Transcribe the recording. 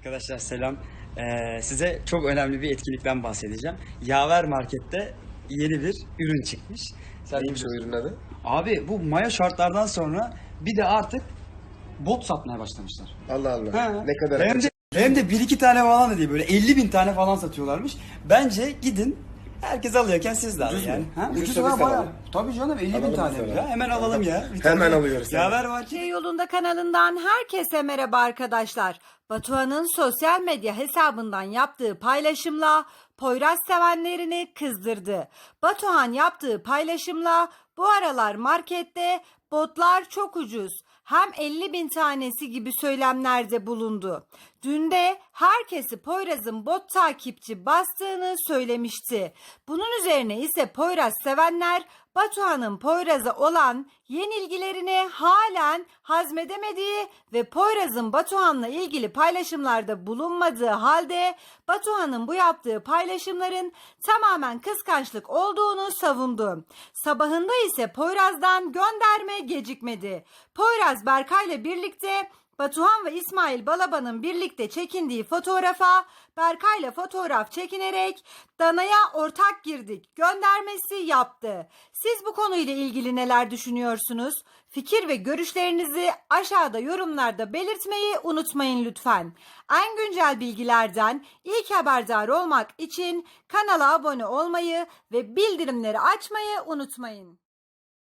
Arkadaşlar selam. Ee, size çok önemli bir etkinlikten bahsedeceğim. Yaver Market'te yeni bir ürün çıkmış. Sen Neymiş o ürünün adı? Abi bu maya şartlardan sonra bir de artık bot satmaya başlamışlar. Allah Allah. Ha. Ne kadar? Hem de, hem de bir iki tane falan da değil böyle 50 bin tane falan satıyorlarmış. Bence gidin herkes alıyorken siz de alın Ucuz mu? yani. Ha? Ucuz Ucuz tabii bayağı. Tabii canım 50 bin Alalım tane. de Ya. Hemen alalım ya. Bir Hemen tane. alıyoruz. Yaver Market. Şey yolunda kanalından herkese merhaba arkadaşlar. Batuhan'ın sosyal medya hesabından yaptığı paylaşımla Poyraz sevenlerini kızdırdı. Batuhan yaptığı paylaşımla bu aralar markette botlar çok ucuz. Hem 50 bin tanesi gibi söylemlerde bulundu. Dün de herkesi Poyraz'ın bot takipçi bastığını söylemişti. Bunun üzerine ise Poyraz sevenler Batuhan'ın Poyraz'a olan yenilgilerini halen hazmedemediği ve Poyraz'ın Batuhan'la ilgili paylaşımlarda bulunmadığı halde Batuhan'ın bu yaptığı paylaşımların tamamen kıskançlık olduğunu savundu. Sabahında ise Poyraz'dan gönderme gecikmedi. Poyraz Berkay'la birlikte Batuhan ve İsmail Balaban'ın birlikte çekindiği fotoğrafa Berkay'la fotoğraf çekinerek Dana'ya ortak girdik göndermesi yaptı. Siz bu konuyla ilgili neler düşünüyorsunuz? Fikir ve görüşlerinizi aşağıda yorumlarda belirtmeyi unutmayın lütfen. En güncel bilgilerden ilk haberdar olmak için kanala abone olmayı ve bildirimleri açmayı unutmayın.